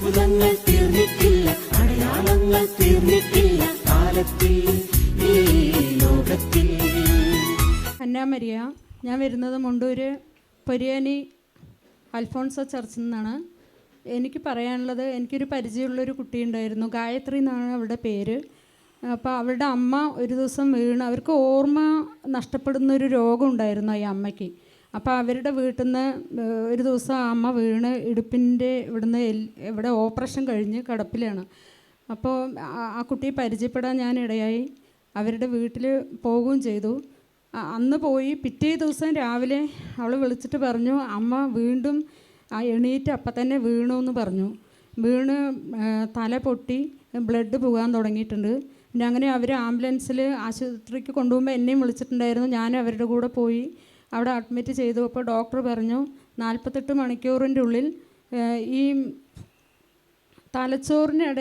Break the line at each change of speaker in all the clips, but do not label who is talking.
അത്ഭുതങ്ങൾ തീർന്നിട്ടില്ല അടയാളങ്ങൾ തീർന്നിട്ടില്ല കാലത്തിൽ ലോകത്തിൽ.
അന്നാമരിയ ഞാൻ വരുന്നത് മുണ്ടൂര് പൊരിയാനി അൽഫോൺസോ ചർച്ചിൽ നിന്നാണ്. എനിക്ക് പറയാനുള്ളത് എനിക്കൊരു പരിചയമുള്ളൊരു കുട്ടിയുണ്ടായിരുന്നു ഗായത്രി എന്നാണ് അവളുടെ പേര്. അപ്പോൾ അവളുടെ അമ്മ ഒരു ദിവസം വീണ് അവർക്ക് ഓർമ്മ നഷ്ടപ്പെടുന്ന ഒരു രോഗം ഉണ്ടായിരുന്നു ഈ അമ്മയ്ക്ക്. അപ്പോൾ അവരുടെ വീട്ടിൽ നിന്ന് ഒരു ദിവസം അമ്മ വീണ് ഇടുപ്പിന്റെ ഇവിടുന്ന് ഇവിടെ ഓപ്പറേഷൻ കഴിഞ്ഞ് കിടപ്പിലാണ്. അപ്പോൾ ആ- കുട്ടിയെ പരിചയപ്പെടാൻ ഞാൻ ഇടയായി. അവരുടെ വീട്ടിൽ പോവുകയും ചെയ്തു. അന്ന് പോയി പിറ്റേ ദിവസം രാവിലെ അവൾ വിളിച്ചിട്ട് പറഞ്ഞു അമ്മ വീണ്ടും ആ എണീറ്റ് അപ്പം തന്നെ വീണു എന്ന് പറഞ്ഞു. വീണ് തല പൊട്ടി ബ്ലഡ് പോകാൻ തുടങ്ങിയിട്ടുണ്ട്. പിന്നെ അങ്ങനെ അവർ ആംബുലൻസിൽ ആശുപത്രിക്ക് കൊണ്ടുപോകുമ്പോൾ എന്നെയും വിളിച്ചിട്ടുണ്ടായിരുന്നു. ഞാൻ അവരുടെ കൂടെ പോയി അവിടെ അഡ്മിറ്റ് ചെയ്തപ്പോൾ ഡോക്ടർ പറഞ്ഞു നാൽപ്പത്തെട്ട് മണിക്കൂറിന്റെ ഉള്ളിൽ ഈ തലച്ചോറിന് അട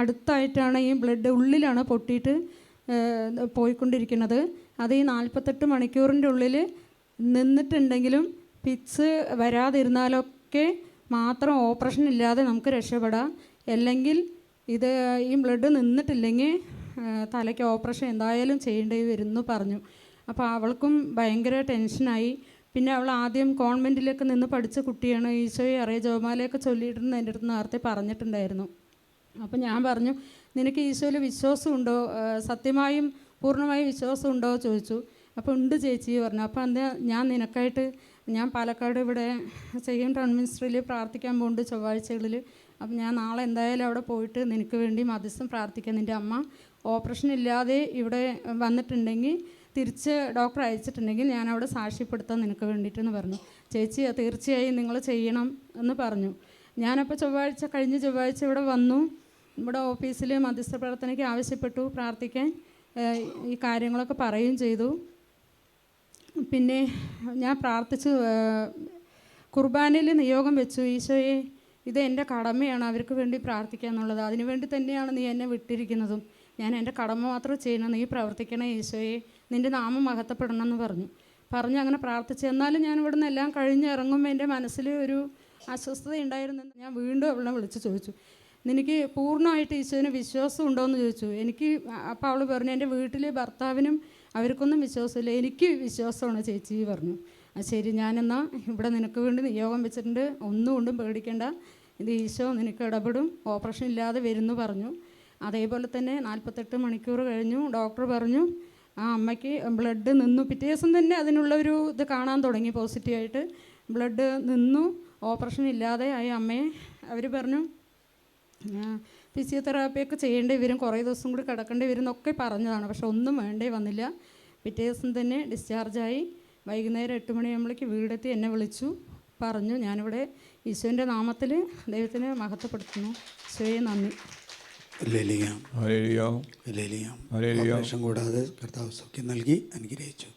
അടുത്തായിട്ടാണ് ഈ ബ്ലഡ് ഉള്ളിലാണ് പൊട്ടിയിട്ട് പോയിക്കൊണ്ടിരിക്കുന്നത്. അത് ഈ നാൽപ്പത്തെട്ട് മണിക്കൂറിന്റെ ഉള്ളിൽ നിന്നിട്ടുണ്ടെങ്കിലും പിച്ച് വരാതിരുന്നാലൊക്കെ മാത്രം ഓപ്പറേഷൻ ഇല്ലാതെ നമുക്ക് രക്ഷപ്പെടാം. അല്ലെങ്കിൽ ഇത് ഈ ബ്ലഡ് നിന്നിട്ടില്ലെങ്കിൽ തലയ്ക്ക് ഓപ്പറേഷൻ എന്തായാലും ചെയ്യേണ്ടി വരുന്നു പറഞ്ഞു. അപ്പോൾ അവൾക്കും ഭയങ്കര ടെൻഷനായി. പിന്നെ അവൾ ആദ്യം കോൺവെന്റിലേക്ക് നിന്ന് പഠിച്ച കുട്ടിയാണ്. ഈശോയെ അറിയ ജോമാലയൊക്കെ ചൊല്ലിയിട്ടുണ്ട് എന്റെ അടുത്ത് നേരത്തെ പറഞ്ഞിട്ടുണ്ടായിരുന്നു. അപ്പോൾ ഞാൻ പറഞ്ഞു നിനക്ക് ഈശോയിൽ വിശ്വാസമുണ്ടോ? സത്യമായും പൂർണമായും വിശ്വാസമുണ്ടോ? ചോദിച്ചു. അപ്പോൾ ഉണ്ട് ചേച്ചി പറഞ്ഞു. അപ്പോൾ എന്താ ഞാൻ നിനക്കായിട്ട് ഞാൻ പാലക്കാട് ഇവിടെ സെയിം ടൗൺ മിനിസ്റ്ററിൽ പ്രാർത്ഥിക്കാൻ പോകുന്നുണ്ട് ചൊവ്വാഴ്ചകളിൽ. അപ്പം ഞാൻ നാളെ എന്തായാലും അവിടെ പോയിട്ട് നിനക്ക് വേണ്ടി മധ്യസ്ഥം പ്രാർത്ഥിക്കാം. നിന്റെ അമ്മ ഓപ്പറേഷൻ ഇല്ലാതെ ഇവിടെ വന്നിട്ടുണ്ടെങ്കിൽ തിരിച്ച് ഡോക്ടർ അയച്ചിട്ടുണ്ടെങ്കിൽ ഞാൻ അവിടെ സാക്ഷ്യപ്പെടുത്താൻ നിനക്ക് വേണ്ടിയിട്ടെന്ന് പറഞ്ഞു. ചേച്ചി തീർച്ചയായും നിങ്ങൾ ചെയ്യണം എന്ന് പറഞ്ഞു. ഞാനപ്പോൾ ചൊവ്വാഴ്ച കഴിഞ്ഞ ചൊവ്വാഴ്ച ഇവിടെ വന്നു. ഇവിടെ ഓഫീസിൽ മധ്യസ്ഥ പ്രാർത്ഥനയ്ക്ക് ആവശ്യപ്പെട്ടു. പ്രാർത്ഥിക്കാൻ ഈ കാര്യങ്ങളൊക്കെ പറയുകയും ചെയ്തു. പിന്നെ ഞാൻ പ്രാർത്ഥിച്ചു കുർബാനയിൽ നിയോഗം വെച്ചു. ഈശോയെ ഇത് എന്റെ കടമയാണ്. അവർക്ക് വേണ്ടി പ്രാർത്ഥിക്കുക എന്നുള്ളത് അതിനുവേണ്ടി തന്നെയാണ് നീ എന്നെ വിട്ടിരിക്കുന്നതും. ഞാൻ എന്റെ കടമ മാത്രം ചെയ്യണം നീ പ്രവർത്തിക്കണേ ഈശോയെ. നിന്റെ നാമം മഹത്വപ്പെടണം എന്ന് പറഞ്ഞു. പറഞ്ഞ് അങ്ങനെ പ്രാർത്ഥിച്ചു. എന്നാലും ഞാൻ ഇവിടുന്ന് എല്ലാം കഴിഞ്ഞ് ഇറങ്ങുമ്പോൾ എന്റെ മനസ്സിൽ ഒരു അസ്വസ്ഥത ഉണ്ടായിരുന്നു ഞാൻ വീണ്ടും അവളെ വിളിച്ച് ചോദിച്ചു. നിനക്ക് പൂർണമായിട്ട് ഈശോന് വിശ്വാസം ഉണ്ടോ എന്ന് ചോദിച്ചു. എനിക്ക് അപ്പോൾ അവൾ പറഞ്ഞു എന്റെ വീട്ടിലെ ഭർത്താവിനും അവർക്കൊന്നും വിശ്വാസമില്ല. എനിക്ക് വിശ്വാസമാണ് ചേച്ചി പറഞ്ഞു. ആ ശരി. ഞാനെന്നാൽ ഇവിടെ നിനക്ക് വേണ്ടി നിയോഗം വെച്ചിട്ടുണ്ട്. ഒന്നും കൊണ്ടും പേടിക്കേണ്ട. ഇത് ഈശോ നിനക്ക് ഇടപെടും. ഓപ്പറേഷൻ ഇല്ലാതെ വരുന്നു പറഞ്ഞു. അതേപോലെ തന്നെ നാൽപ്പത്തെട്ട് മണിക്കൂർ കഴിഞ്ഞു ഡോക്ടർ പറഞ്ഞു ആ അമ്മയ്ക്ക് ബ്ലഡ് നിന്നു. പിറ്റേ ദിവസം തന്നെ അതിനുള്ള ഒരു ഇത് കാണാൻ തുടങ്ങി പോസിറ്റീവായിട്ട് ബ്ലഡ് നിന്നു ഓപ്പറേഷൻ ഇല്ലാതെ ആയി അമ്മയെ അവർ പറഞ്ഞു ഫിസിയോതെറാപ്പിയൊക്കെ ചെയ്യേണ്ടി വരും കുറേ ദിവസം കൂടി കിടക്കേണ്ടി വരും എന്നൊക്കെ പറഞ്ഞതാണ്. പക്ഷെ ഒന്നും വേണ്ടേ വന്നില്ല. പിറ്റേ ദിവസം തന്നെ ഡിസ്ചാർജായി വൈകുന്നേരം എട്ട് മണിയാകുമ്പോഴേക്ക് വീടെത്തി എന്നെ വിളിച്ചു പറഞ്ഞു ഞാനിവിടെ ഈശോന്റെ നാമത്തിൽ ദൈവത്തിന് മഹത്വപ്പെടുത്തുന്നു. ഈശോയെ നന്ദി.
ഓപ്പറേഷൻ കൂടാതെ കർത്താവ് സൗഖ്യം നൽകി അനുഗ്രഹിച്ചു.